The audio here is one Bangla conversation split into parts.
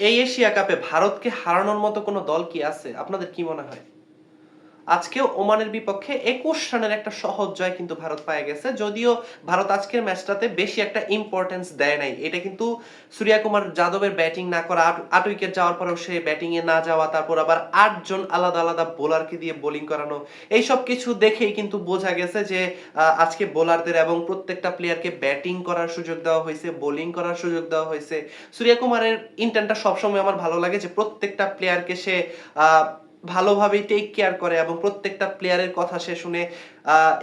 এই এশিয়া কাপে ভারতকে হারানোর মতো কোনো দল কি আছে? আপনাদের কি মনে হয়? আজকেও ওমানের বিপক্ষে একুশ রানের একটা সহজ জয় কিন্তু ভারত পায়ে গেছে। যদিও ভারত আজকের ম্যাচটাতে বেশি একটা ইম্পর্টেন্স দেয় নাই। এটা কিন্তু সূর্যা কুমার যাদবের ব্যাটিং না করা, আট- উইকেট যাওয়ার পরেও সে ব্যাটিং এ না যাওয়া, তারপর আবার আটজন আলাদা আলাদা বোলারকে দিয়ে বোলিং করানো, এইসব কিছু দেখেই কিন্তু বোঝা গেছে যে আজকে বোলারদের এবং প্রত্যেকটা প্লেয়ারকে ব্যাটিং করার সুযোগ দেওয়া হয়েছে বোলিং করার সুযোগ দেওয়া হয়েছে। সূর্যা কুমারের ইন্টারনটা সবসময় আমার ভালো লাগে যে প্রত্যেকটা প্লেয়ারকে সে ভালোভাবেই টেক কেয়ার করে এবং প্রত্যেকটা প্লেয়ারের কথা সে শুনে।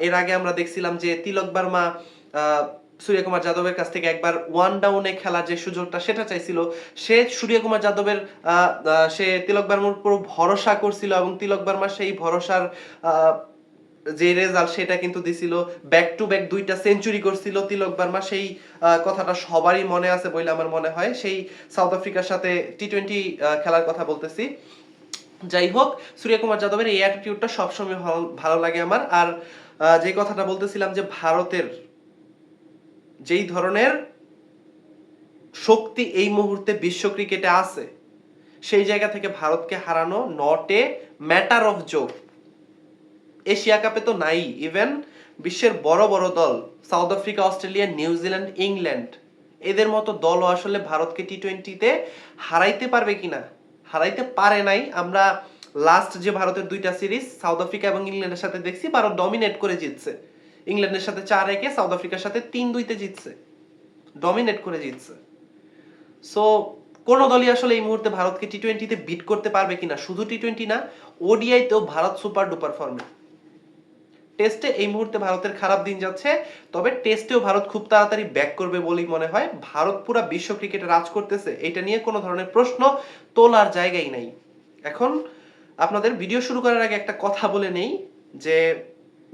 এর আগে আমরা দেখছিলাম যে তিলক বার্মা সূর্যকুমার যাদবের কাছ থেকে একবার ওয়ান ডাউনে খেলার যে সুযোগটা সেটা চাইছিল। সে সূর্যকুমার যাদবের সে তিলক বার্মার উপর ভরসা করছিল এবং তিলক বার্মা সেই ভরসার যে রেজাল্ট সেটা কিন্তু দিছিল। ব্যাক টু ব্যাক দুইটা সেঞ্চুরি করছিল তিলক বার্মা। সেই কথাটা সবারই মনে আছে বলে আমার মনে হয়। সেই সাউথ আফ্রিকার সাথে টি টোয়েন্টি খেলার কথা বলতেছি। যাই হোক, সূর্যকুমার যাদবের এই অ্যাটিটিউডটা সবসময় ভালো- লাগে আমার। আর যে কথাটা বলতেছিলাম যে ভারতের যেই ধরনের শক্তি এই মুহূর্তে বিশ্ব ক্রিকেটে আছে, সেই জায়গা থেকে ভারতকে হারানো not a matter of joke Asia কাপে তো নাই ইভেন বিশ্বের বড় বড় দল, South Africa, Australia New Zealand England, এদের মতো দলও আসলে ভারতকে টি টোয়েন্টিতে হারাইতে পারবে কিনা হারাইতে পারে নাই। আমরা লাস্ট যে ভারতের দুইটা সিরিজ সাউথ আফ্রিকা এবং ইংল্যান্ডের সাথে দেখছি, ভারত ডমিনেট করে জিতছে। ইংল্যান্ডের সাথে চার একে সাউথ আফ্রিকার সাথে তিন দুইতে জিতছে। ডমিনেট করে জিতছে। সো কোন দলই আসলে এই মুহূর্তে ভারতকে টি টোয়েন্টিতে বিট করতে পারবে কিনা, শুধু টি টোয়েন্টি না ওডিআইতেও ভারত সুপার ডুপার ফর্মে টেস্টে এই মুহূর্তে ভারতের খারাপ দিন যাচ্ছে, তবে টেস্টেও ভারত খুব তাড়াতাড়ি ব্যাক করবে বলেই মনে হয়। ভারত পুরা বিশ্ব ক্রিকেটে রাজ করতেছে, এটা নিয়ে কোনো ধরনের প্রশ্ন তোলার জায়গাই নাই। এখন আপনাদের ভিডিও শুরু করার আগে একটা কথা বলে নেই, যে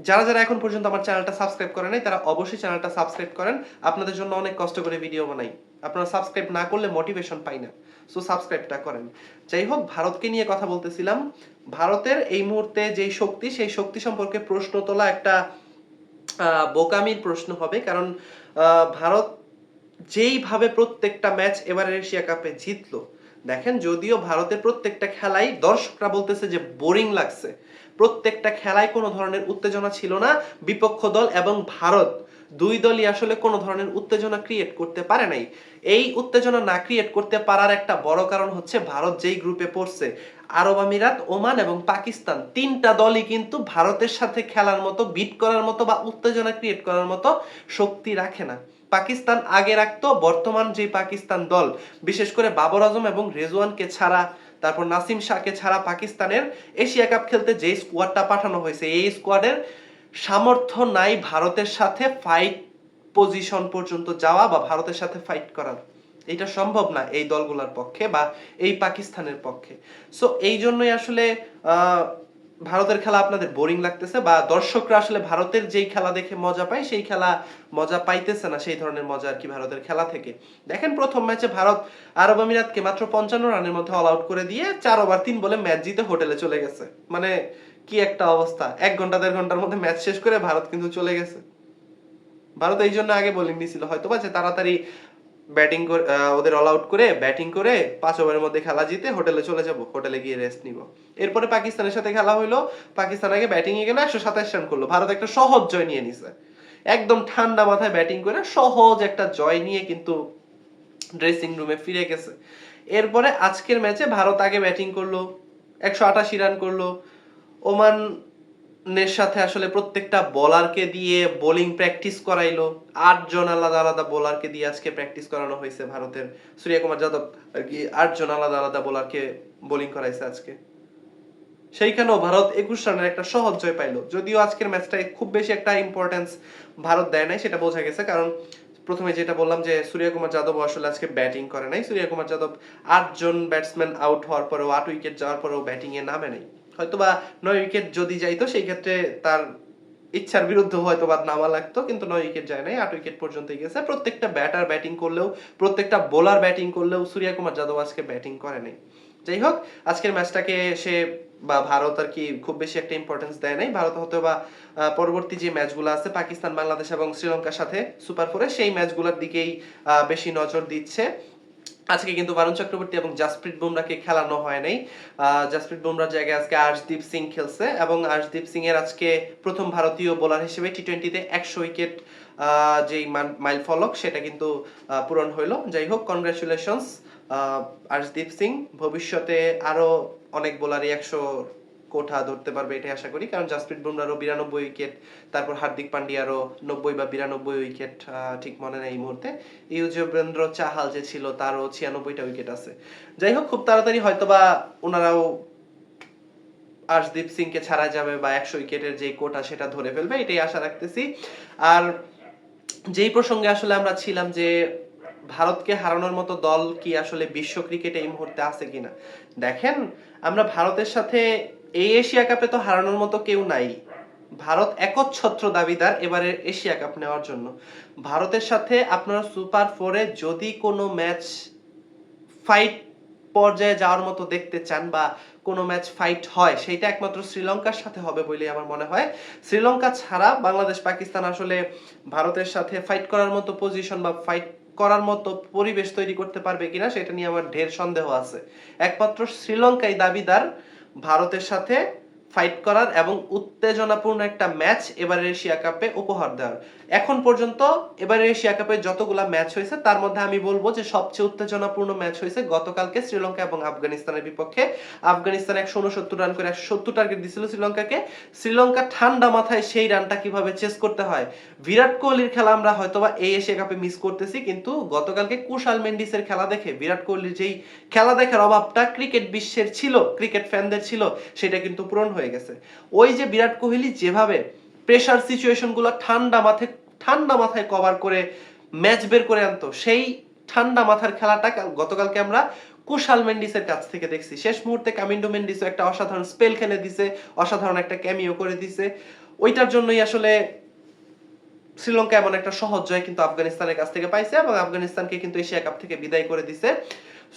যারা যারা এখন পর্যন্ত আমার চ্যানেলটা সাবস্ক্রাইব করে নাই, তারা অবশ্যই চ্যানেলটা সাবস্ক্রাইব করেন। আপনাদের জন্য অনেক কষ্ট করে ভিডিও বানাই। আপনারা সাবস্ক্রাইব না করলে মোটিভেশন পাই না। সো সাবস্ক্রাইবটা করেন। যাই হোক, ভারতকে নিয়ে কথা বলতেছিলাম। ভারতের এই মুহূর্তে যেই শক্তি, সেই শক্তি সম্পর্কে প্রশ্ন তোলা একটা বোকামির প্রশ্ন হবে। কারণ ভারত যেইভাবে প্রত্যেকটা ম্যাচ এবারের এশিয়া কাপে জিতলো, দেখেন, যদিও ভারতের প্রত্যেকটা খেলাই, দর্শকরা বলতেছে যে বোরিং লাগছে। প্রত্যেকটা খেলায় কোনো ধরনের উত্তেজনা ছিল না। বিপক্ষ দল এবং ভারত দুই দলই আসলে কোনো ধরনের উত্তেজনা ক্রিয়েট করতে পারে নাই। এই উত্তেজনা না ক্রিয়েট করতে পারার একটা বড় কারণ হচ্ছে ভারত যেই গ্রুপে পড়ছে, আরব আমিরাত, ওমান এবং পাকিস্তান। তিনটা দলই কিন্তু ভারতের সাথে খেলার মতো বিট করার মতো বা উত্তেজনা ক্রিয়েট করার মতো শক্তি রাখে না। পাকিস্তান আগে রাখতো, বর্তমান যে পাকিস্তান দল, বিশেষ করে বাবর আজম এবং রেজওয়ানকে ছাড়া, তারপর নাসিম শাহকে ছাড়া পাকিস্তানের এশিয়া কাপ খেলতে যে স্কোয়াডটা পাঠানো হয়েছে, এই স্কোয়াডের সামর্থ্য নাই ভারতের সাথে ফাইট পজিশন পর্যন্ত যাওয়া বা ভারতের সাথে ফাইট করার এটা সম্ভব না এই দলগুলোর পক্ষে বা এই পাকিস্তানের পক্ষে। সো এই জন্যই আসলে ভারতের খেলা আপনাদের বোরিং লাগতেছে বা দর্শকরা আসলে ভারতের যেই খেলা দেখে মজা পায়, সেই খেলা মজা পাইতেছে না সেই ধরনের মজা আর কি ভারতের খেলা থেকে। দেখেন প্রথম ম্যাচে ভারত আরব আমিরাতকে মাত্র পঞ্চান্ন রানের মধ্যে অল আউট করে দিয়ে চার ওভার তিন বলে ম্যাচ জিতে হোটেলে চলে গেছে। মানে কি একটা অবস্থা? এক ঘণ্টা, দেড় ঘণ্টার মধ্যে ম্যাচ শেষ করে ভারত কিন্তু চলে গেছে। ভারত এই জন্য আগে বোলিং নিয়েছিল হয়তো বা তাড়াতাড়ি ব্যাটিং করে ওদের অল আউট করে ব্যাটিং করে পাঁচ ওভারের মধ্যে খেলা জিতে হোটেলে চলে যাব। হোটেলে গিয়ে রেস্ট নিব। এরপরে পাকিস্তানের সাথে খেলা হইল। পাকিস্তান আগে ব্যাটিং গেলে একশো সাতাশ রান করল। ভারত একটা সহজ জয় নিয়ে নিছে। একদম ঠান্ডা মাথায় ব্যাটিং করে সহজ একটা জয় নিয়ে কিন্তু ড্রেসিং রুমে ফিরে গেছে। এরপরে আজকের ম্যাচে ভারত আগে ব্যাটিং করল। একশো আটাশি রান করল। ওমানের সাথে আসলে প্রত্যেকটা বোলারকে দিয়ে বোলিং প্র্যাকটিস করাইলো। আটজন আলাদা আলাদা বোলারকে দিয়ে আজকে প্র্যাকটিস করানো হয়েছে ভারতের। সূর্যকুমার যাদব আর কি আটজন আলাদা আলাদা বোলারকে বোলিং করাইছে আজকে। সেইখানেও ভারত একুশ রানের একটা সহজ জয় পাইলো। যদিও আজকের ম্যাচটায় খুব বেশি একটা ইম্পর্টেন্স ভারত দেয় নাই, সেটা বোঝা গেছে। কারণ প্রথমে যেটা বললাম যে সূর্যকুমার যাদব আসলে আজকে ব্যাটিং করে নাই। সূর্যকুমার যাদব আটজন ব্যাটসম্যান আউট হওয়ার পরেও, আট উইকেট যাওয়ার পরেও ব্যাটিংয়ে নামে নাই। হয়তোবা নয় উইকেট যদি যাইতো, সেই ক্ষেত্রে তার ইচ্ছার বিরুদ্ধে হয়তো বা নামা লাগতো, কিন্তু নয় উইকেট যায় নাই, আট উইকেট পর্যন্ত গেছে। প্রত্যেকটা ব্যাটার ব্যাটিং করলেও, প্রত্যেকটা বোলার ব্যাটিং করলেও সূর্যকুমার যাদব আজকে ব্যাটিং করে নাই। যাই হোক, আজকের ম্যাচটাকে সে বা ভারত আর কি খুব বেশি একটা ইম্পর্টেন্স দেয় নাই। ভারত হয়তো বা পরবর্তী যে ম্যাচগুলো আছে, পাকিস্তান, বাংলাদেশ এবং শ্রীলঙ্কার সাথে সুপার ফোরে সেই ম্যাচগুলোর দিকেই বেশি নজর দিচ্ছে। আজকে কিন্তু বারুণ চক্রবর্তী এবং জাসপ্রীত বুমরাকে খেলানো হয় নাই। জাসপ্রীত বুমরার জায়গায় আজকে আর্শদীপ সিং খেলছে এবং আর্শদীপ সিং এর আজকে প্রথম ভারতীয় বোলার হিসেবে টি টোয়েন্টিতে একশো উইকেট যেই মাইল ফলক সেটা কিন্তু পূরণ হইল। যাই হোক কনগ্রাচুলেশনস আর্শদীপ সিং ভবিষ্যতে আরও অনেক বোলারই একশো কোঠা ধরতে পারবে এটাই আশা করি। কারণ জাসপ্রীত বুমরারও বিরানব্বই উইকেট, তারপর হার্দিক পান্ডিয়ারও নব্বই বা বিরানব্বই উইকেট ঠিক মনে নেই এই মুহূর্তে। ইউজবেন্দ্র চাহাল যে ছিল, তারও ছিয়ানব্বইটা উইকেট আছে। যাই হোক, খুব তাড়াতাড়ি হয়তোবা ওনারাও আর্শদীপ সিংকে ছাড়া যাবে বা একশো উইকেটের যে কোটা সেটা ধরে ফেলবে, এটাই আশা রাখতেছি। আর যেই প্রসঙ্গে আসলে আমরা ছিলাম যে ভারতকে হারানোর মতো দল কি আসলে বিশ্ব ক্রিকেটে এই মুহূর্তে আছে কিনা? দেখেন, আমরা ভারতের সাথে এই এশিয়া কাপে তো হারানোর মতো কেউ নাই। ভারত একচ্ছত্র দাবিদার এবারে এশিয়া কাপ নেওয়ার জন্য। ভারতের সাথে আপনারা সুপার ফোরে যদি কোনো ম্যাচ ফাইট পর্যায়ে যাওয়ার মতো দেখতে চান বা কোনো ম্যাচ ফাইট হয়, সেইটা একমাত্র শ্রীলঙ্কার সাথে হবে বলে আমার মনে হয়। শ্রীলঙ্কা ছাড়া বাংলাদেশ, পাকিস্তান আসলে ভারতের সাথে ফাইট করার মতো পজিশন বা ফাইট করার মতো পরিবেশ তৈরি করতে পারবে কিনা, সেটা নিয়ে আমার ঢের সন্দেহ আছে। একমাত্র শ্রীলঙ্কাই দাবিদার। ভারতের সাথে ফাইট করার এবং উত্তেজনাপূর্ণ একটা ম্যাচ এবারের এশিয়া কাপে উপহার দেওয়ার। এখন পর্যন্ত এবারের এশিয়া কাপে যতগুলা ম্যাচ হয়েছে, তার মধ্যে আমি বলব যে সবচেয়ে উত্তেজনাপূর্ণ ম্যাচ হয়েছে গতকালকে শ্রীলঙ্কা এবং আফগানিস্তানের বিপক্ষে। আফগানিস্তান একশো উনসত্তর রান করে একশো সত্তর টার্গেট দিছিল শ্রীলঙ্কাকে। শ্রীলঙ্কা ঠান্ডা মাথায় সেই রানটা কীভাবে চেস করতে হয়, বিরাট কোহলির খেলা আমরা হয়তোবা এই এশিয়া কাপে মিস করতেছি, কিন্তু গতকালকে কুশাল মেন্ডিসের খেলা দেখে, বিরাট কোহলির যেই খেলা দেখার অভাবটা ক্রিকেট বিশ্বের ছিল ক্রিকেট ফ্যানদের ছিল, সেটা কিন্তু পূরণ হয়ে গেছে। ওই যে বিরাট কোহলি যেভাবে প্রেশার সিচুয়েশনগুলো ঠান্ডা মাথায় ঠান্ডা মাথায় কভার করে ম্যাচ বের করে আনতো, সেই ঠান্ডা মাথার খেলাটা গতকালকে আমরা কুশাল মেন্ডিসের কাছ থেকে দেখছি। শেষ মুহূর্তে কামিন্ডো মেন্ডিসও একটা অসাধারণ স্পেল খেলে দিছে, অসাধারণ একটা ক্যামিও করে দিছে। ওইটার জন্যই আসলে শ্রীলঙ্কা এমন একটা সহজ জয় কিন্তু আফগানিস্তানের কাছ থেকে পাইছে এবং আফগানিস্তানকে কিন্তু এশিয়া কাপ থেকে বিদায় করে দিছে।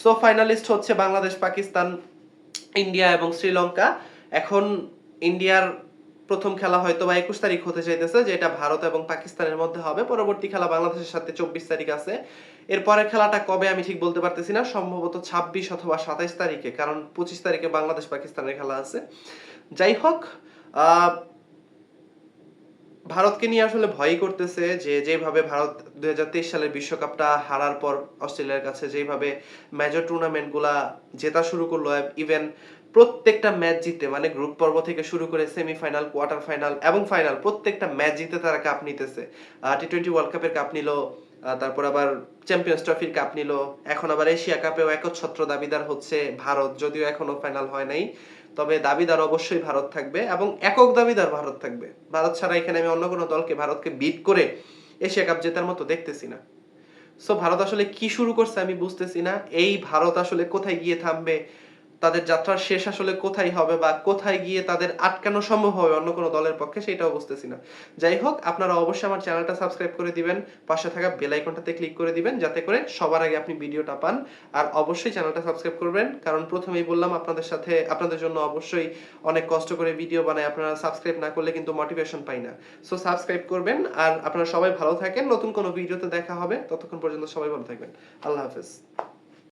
সো ফাইনালিস্ট হচ্ছে বাংলাদেশ, পাকিস্তান, ইন্ডিয়া এবং শ্রীলঙ্কা। এখন ইন্ডিয়ার প্রথম খেলা হয়তো বা একুশ তারিখ হতে চাইতেছে, যেটা ভারত এবং পাকিস্তানের মধ্যে হবে। পরবর্তী খেলা বাংলাদেশের সাথে চব্বিশ তারিখ আছে। এরপরের খেলাটা কবে আমি ঠিক বলতে পারতেছি না, সম্ভবত ছাব্বিশ অথবা সাতাইশ তারিখে, কারণ পঁচিশ তারিখে বাংলাদেশ পাকিস্তানের খেলা আছে। যাই হোক ভারতকে নিয়ে আসলে ভয়ই করতেছে যে যেভাবে ভারত দুই হাজার তেইশ সালের বিশ্বকাপটা হারার পর অস্ট্রেলিয়ার কাছে যেভাবে মেজর টুর্নামেন্টগুলা জেতা শুরু করল ইভেন প্রত্যেকটা ম্যাচ জিতে মানে গ্রুপ পর্ব থেকে শুরু করে সেমিফাইনাল কোয়ার্টার ফাইনাল এবং ফাইনাল প্রত্যেকটা ম্যাচ জিতে তারা কাপ নিতেছে। টি টোয়েন্টি ওয়ার্ল্ড কাপের কাপ নিল তারপর আবার চ্যাম্পিয়ন্স ট্রফির কাপ নিল, এখন আবার এশিয়া কাপেও একচ্ছত্র দাবিদার হচ্ছে ভারত, যদিও এখনও ফাইনাল হয় নাই। তবে দাবিদার অবশ্যই ভারত থাকবে এবং একক দাবিদার ভারত থাকবে। ভারত ছাড়া এখানে আমি অন্য কোনো দলকে, ভারতকে বিট করে এশিয়া কাপ জেতার মতো দেখতেছি না। সো ভারত আসলে কি শুরু করছে আমি বুঝতেছি না। এই ভারত আসলে কোথায় গিয়ে থামবে? তাদের যাত্রার শেষ আসলে কোথায় হবে বা কোথায় গিয়ে তাদের আটকানো সম্ভব হবে অন্য কোনো দলের পক্ষে, সেটাও বুঝতেছি না। যাই হোক, আপনারা অবশ্যই আমার চ্যানেলটা সাবস্ক্রাইব করে দিবেন, পাশে থাকা বেল আইকনটাতে ক্লিক করে দিবেন, যাতে করে সবার আগে আপনি ভিডিওটা পান। আর অবশ্যই চ্যানেলটা সাবস্ক্রাইব করবেন, কারণ প্রথমেই বললাম আপনাদের সাথে, আপনাদের জন্য অবশ্যই অনেক কষ্ট করে ভিডিও বানাই, আপনারা সাবস্ক্রাইব না করলে কিন্তু মোটিভেশন পাই না। সো সাবস্ক্রাইব করবেন, আর আপনারা সবাই ভালো থাকেন, নতুন কোনো ভিডিওতে দেখা হবে, ততক্ষণ পর্যন্ত সবাই ভালো থাকবেন। আল্লাহ হাফেজ।